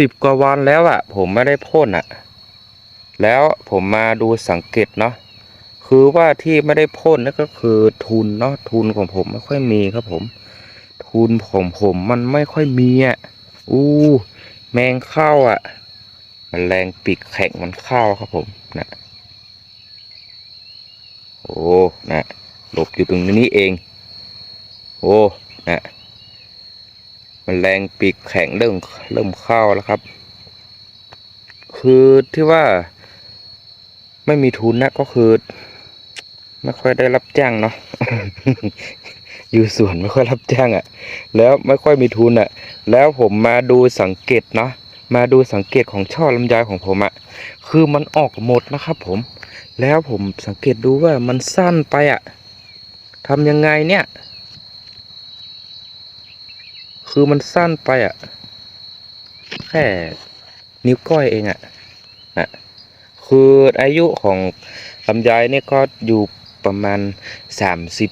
สิบกว่าวันแล้วอะผมไม่ได้พ่นอะแล้วผมมาดูสังเกตเนาะคือว่าที่ไม่ได้พ่นนั่นก็คือทุนเนาะทุนของผมไม่ค่อยมีครับผม ทุนของผมมันไม่ค่อยมีอะอู้แมงเข้าอะมันแรงปีกแข็งมันเข้าครับผมนะโอ้นะหลบอยู่ตรงนี้เอง โอ้นะ มันแรงปีกแข็งเริ่มเริ่มเข้าแล้วครับ คือที่ว่า ไม่มีทุนนะก็คือ ไม่ค่อยได้รับจ้างเนาะอยู่สวนไม่ค่อยรับจ้างอะ่ะ แล้วไม่ค่อยมีทุนอะ่ะ แล้วผมมาดูสังเกตเนาะมาดูสังเกตของช่อลำไยของผมอะ่ะ คือมันออกหมดนะครับ ผม แล้วผมสังเกตดูว่ามันสั้นไปอะ่ะทำยังไงเนี่ย คือมันสั้นไปอะ แค่นิ้วก้อยเองอะอะคืออายุของลำไยเนี่ยก็อยู่ประมาณสามสิบ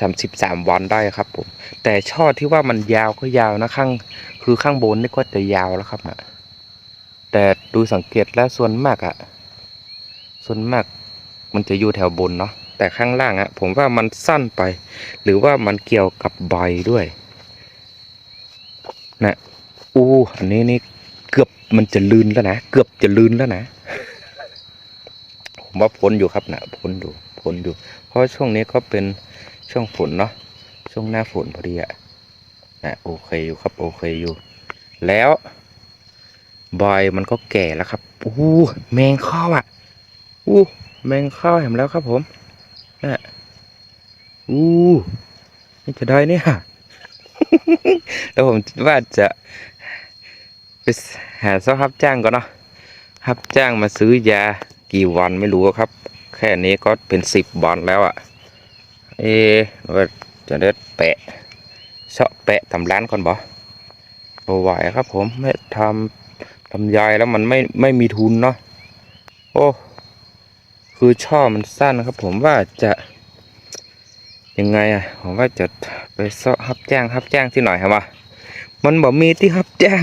สามสิบสามวันได้ครับผม แต่ช่อที่ว่ามันยาวก็ยาวนะข้าง คือข้างบนนี่ก็จะยาวแล้วครับอะแต่ดูสังเกตแล้วส่วนมากอะส่วนมากมันจะอยู่แถวบนเนาะแต่ข้างล่างอะผมว่ามันสั้นไป หรือว่ามันเกี่ยวกับใบด้วย อู้อันนี้นี่เกือบมันจะลืนแล้วนะเกือบจะลืนแล้วนะผมว่าพ้นอยู่ครับนะพ้นอยู่พ้นอยู่ เพราะช่วงนี้ก็เป็นช่วงฝนเนาะช่วงหน้าฝนพอดีอะนะโอเคอยู่ครับ โอเคอยู่ แล้วใบมันก็แก่แล้วครับอู้แมงข้าวอะอู้แมงข้าวเห็นแล้วครับผมนะอู้นี่จะได้เนี่ยแล้วผมว่าจะ ไปหาเจ้ารับจ้างก่อนเนาะรับจ้างมาซื้อยากี่วันไม่รู้ครับ แค่นี้ก็เป็นสิบวันแล้วอะ่ะ เอะว่าจะได้แปะเชาะแปะทำร้านก่อนบ่บ่ไหวครับผมไม่ทำทำยายแล้วมันไม่ไม่มีทุนเนาะโอ้คือช่อมันสั้นครับ ผมว่าจะยังไงอะผมว่าจะไปเซาะรับจ้างรับจ้างที่หน่อยครับว่ามันบอกมีที่รับจ้าง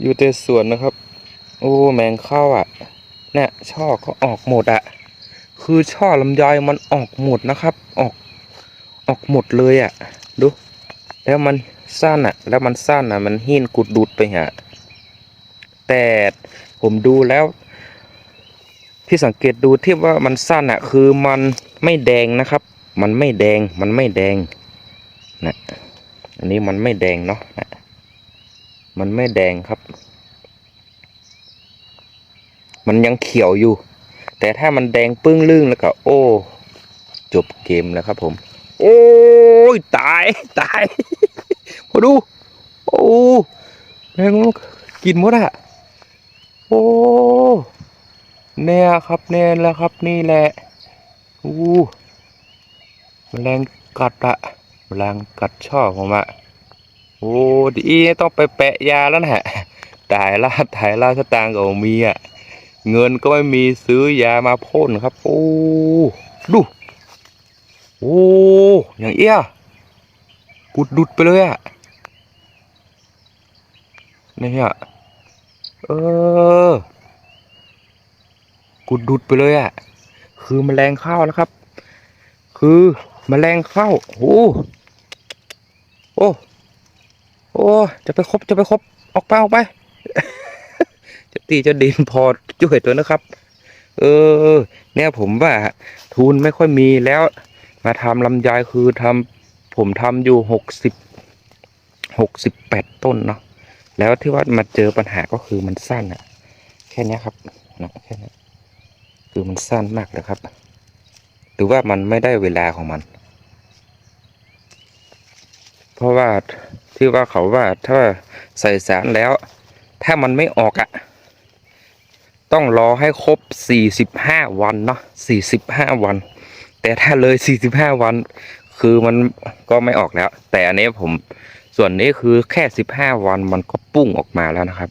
อยู่แต่สวนนะครับ โอ้แมงเข้าอะเนี่ยช่อก็ออกหมดอะ คือช่อลำไยมันออกหมดนะครับ ออกออกหมดเลยอะ ดู แล้วมันสั้นอะ แล้วมันสั้นอะ มันหินกุดดุดไปฮะแต่ผมดูแล้วที่สังเกตดูที่ว่ามันสั้นอะ คือมันไม่แดงนะครับ มันไม่แดงมันไม่แดงนะอันนี้มันไม่แดงเนาะ มันไม่แดงครับ มันยังเขียวอยู่ แต่ถ้ามันแดงปึ้งลึ่งแล้วก็ โอ้ จบเกมแล้วครับผม โอ้ยตายตายพอดู โอ้แมงมุมกินหมดอะโอ้เนี่ยครับเนี่ยแหละครับนี่แหละอู้แมลงกัดอะแมลงกัดช่อผมอะ โอ้ดีต้องไปแปะยาแล้วนะฮะตายละตายละสตางค์ก็มีอะเงินก็ไม่มีซื้อยามาพ่นครับโอ้ดูโอ้อย่างเอี้ยกุดดุดไปเลยอะเนี่ยเออกุดดุดไปเลยอะคือแมลงเข้าแล้วครับ คือแมลงเข้าโอ้โอ้ โอ้จะไปครบจะไปครบออกไปออกไปจะตีจะดินพอช่วยตัวนะครับ เออ เนี่ยผมว่าทุนไม่ค่อยมีแล้ว มาทำลำไยคือทำผมทำอยู่หกสิบหกสิบแปดต้นเนาะแล้วที่ว่ามาเจอปัญหาก็คือมันสั้นอะแค่นี้ครับนะแค่นี้คือมันสั้นมากเลยครับ หรือว่ามันไม่ได้เวลาของมัน เพราะว่า ที่ว่าเขาว่าถ้าใส่สารแล้ว ถ้ามันไม่ออกอะ่ะ ต้องรอให้ครบ 45 วันเนาะ45 วัน แต่ถ้าเลย 45 วัน คือมันก็ไม่ออกแล้ว แต่อันนี้ผมส่วนนี้คือแค่ 15 วันมันก็ปุ้งออกมาแล้วนะครับ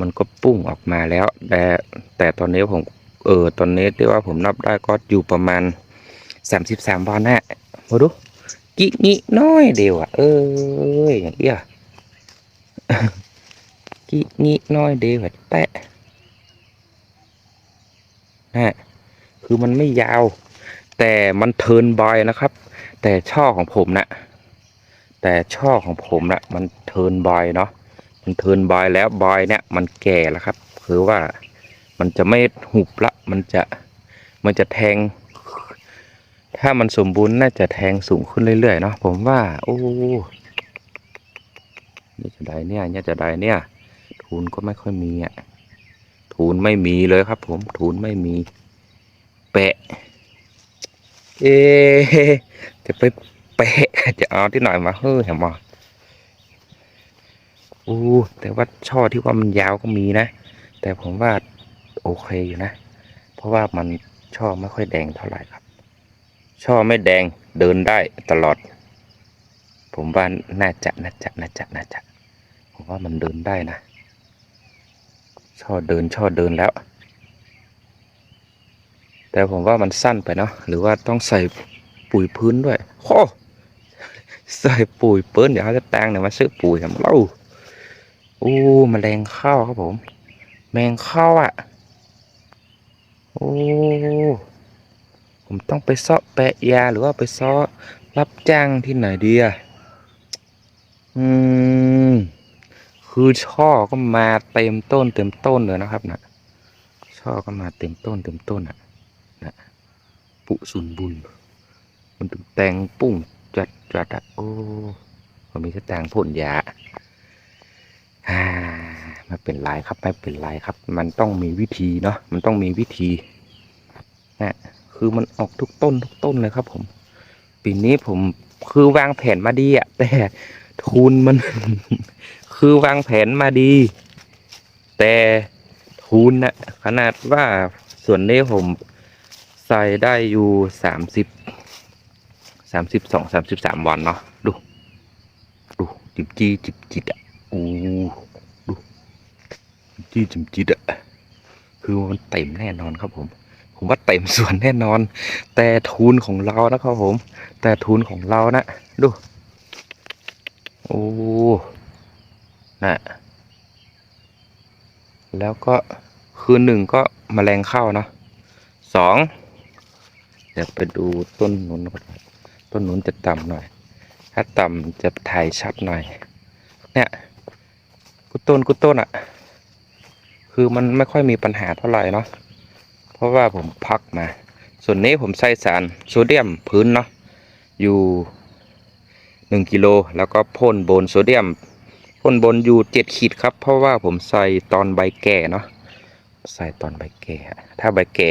มันก็ปุ้งออกมาแล้ว แต่แต่ตอนนี้ผมเออตอนนี้ที่ว่าผมนับได้ก็อยู่ประมาณ 33 วันนะมาดู กิงิน้อยเดียวอะ เอออย่างเอี้ยกิงิน้อยเดียวแปะนะคือมันไม่ยาว แต่มันเทินบอยนะครับ แต่ช่อของผมนะแต่ช่อของผมนะมันเทินบอยเนาะมันเทินบอยแล้วบอยเนี่ยมันแก่แล้วครับ คือว่ามันจะไม่หุบละ มันจะมันจะแทง ถ้ามันสมบูรณ์น่าจะแทงสูงขึ้นเรื่อยๆเนาะผมว่า โอ้นี่จะได้เนี่ยเนี่ยจะได้เนี่ย ทุนก็ไม่ค่อยมีอะทุนไม่มีเลยครับ ผมทุนไม่มี แปะ เอจะไปแปะจะเอาที่ไหนมาเฮ้ยเห็นบ่อู้แต่ว่าช่อที่ว่ามันยาวก็มีนะ แต่ผมว่าโอเคอยู่นะ เพราะว่ามันช่อไม่ค่อยแดงเท่าไหร่ครับ ช่อไม่แดงเดินได้ตลอด ผมว่าน่าจะน่าจะน่าจะน่าจะผมว่ามันเดินได้นะ ช่อเดินช่อเดินแล้ว แต่ผมว่ามันสั้นไปเนาะหรือว่าต้องใส่ปุ๋ยพื้นด้วยโอ้ใส่ปุ๋ยพื้นเดี๋ยวเขาจะแตงเนี่ยมาซื้อปุ๋ยทำเล่าโอ้แมลงเข้าครับผม แมงเข้าอะ โอ้ ผมต้องไปซาะแปะยาหรือว่าไปซาะรับจ้างที่ไหนดีอะ อืม คือช่อก็มาเต็มต้นเต็มต้นเลยนะครับนะช่อก็มาเต็มต้นเต็มต้นอะนะปุสุนบุญ มันถึงแตงปุ้งจัดจัดอะโอ้ผมมีสแตงพ่นยาอ่าไม่เป็นไรครับไม่เป็นไรครับ มันต้องมีวิธีเนาะมันต้องมีวิธีนะ คือมันออกทุกต้นทุกต้นเลยครับ ผม ปีนี้ผมคือวางแผนมาดีอะแต่ทุนมัน คือวางแผนมาดี แต่ทุนนะขนาดว่าส่วนนี้ผมใส่ได้อยู่สามสิบสามสิบสองสามสิบสามวันเนาะดู ดูจิบจีจิบจิตอะโอ้ดูจิบจีจิบจิตอะคือมันเต็มแน่นอนครับผม ผมว่าเต็มส่วนแน่นอน แต่ทุนของเรานะครับผม แต่ทุนของเรานะดู โอ้นะแล้วก็คืนหนึ่งก็มแมลงเข้าเนาะสองเดี๋ยวไปดูต้นนุนก่อนต้นนุนจะต่ำหน่อย ถ้าต่ำจะถ่ายชัดหน่อย เนี่ยกุต้นกุต้นอะ คือมันไม่ค่อยมีปัญหาเท่าไหร่เนาะ ราะว่าผมพักมา ส่วนนี้ผมใส่สารโซเดียมพื้นเนาะอยู่หนึ่งกิโลแล้วก็พ่นบนโซเดียมพ่นบนอยู่เจ็ดขีดครับ เพราะว่าผมใส่ตอนใบแก่เนาะใส่ตอนใบแก่ ถ้าใบแก่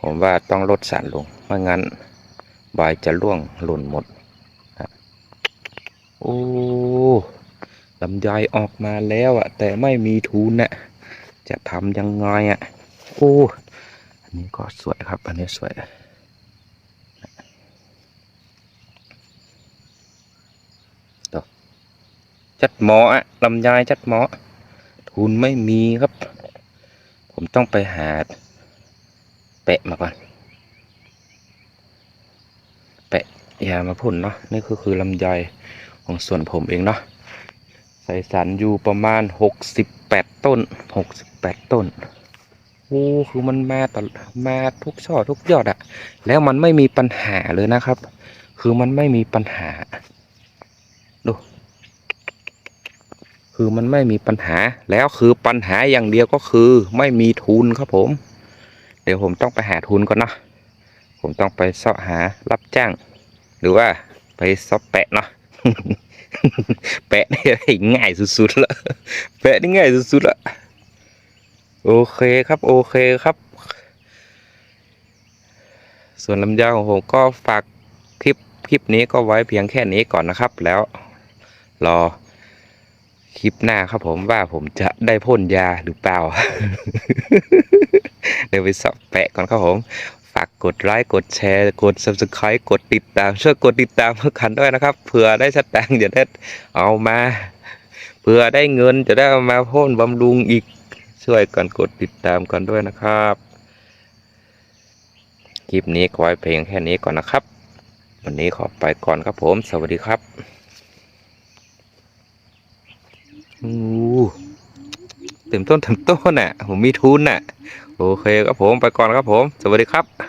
ผมว่าต้องลดสารลงไม่งั้นใบจะร่วงหล่นหมดโอ้ลำไยออกมาแล้วอะแต่ไม่มีทุนนะจะทำยังไงอะ โอ้อันนี้ก็สวยครับ อันนี้สวยจัดหมออะลำไยจัดหมอ ทุนไม่มีครับ ผมต้องไปหาแปะมาก่อน แปะยามาพ่นเนาะนี่ก็คือลำไยของส่วนผมเองเนาะใส่สารอยู่ประมาณหกสิบแปดต้นหกสิบแปดต้น โอ้คือมันมาตลมาทุกช่อทุกยอดอะแล้วมันไม่มีปัญหาเลยนะครับ คือมันไม่มีปัญหา ดู คือมันไม่มีปัญหา แล้วคือปัญหาอย่างเดียวก็คือ ไม่มีทุนครับผม เดี๋ยวผมต้องไปหาทุนก่อนเนาะผมต้องไปเสาะหารับจ้าง หรือว่าไปเสาะแปะเนาะแปะนี่ง่ายสุดๆละแปะนี่ง่ายสุดๆละ โอเคครับโอเคครับ ส่วนลำไยของผมก็ฝากคลิปคลิปนี้ก็ไว้เพียงแค่นี้ก่อนนะครับ แล้วรอคลิปหน้าครับผมว่าผมจะได้พ่นยาหรือเปล่า เดี๋ยวไปสอบแปะก่อนครับผม ฝากกดไลค์กดแชร์ กด subscribe กดติดตาม ช่วยกดติดตามเพื่อกันด้วยนะครับ เผื่อได้สตางค์จะได้เอามา เผื่อได้เงินจะได้เอามาพ่นบำรุงอีก ช่วยกันกดติดตามกันด้วยนะครับ คลิปนี้ขอไว้เพียงแค่นี้ก่อนนะครับ วันนี้ขอไปก่อนครับผม สวัสดีครับอู้เต็มต้นเต็มต้นน่ะ ผมมีทุนน่ะ โอเคครับผมไปก่อนครับผม สวัสดีครับ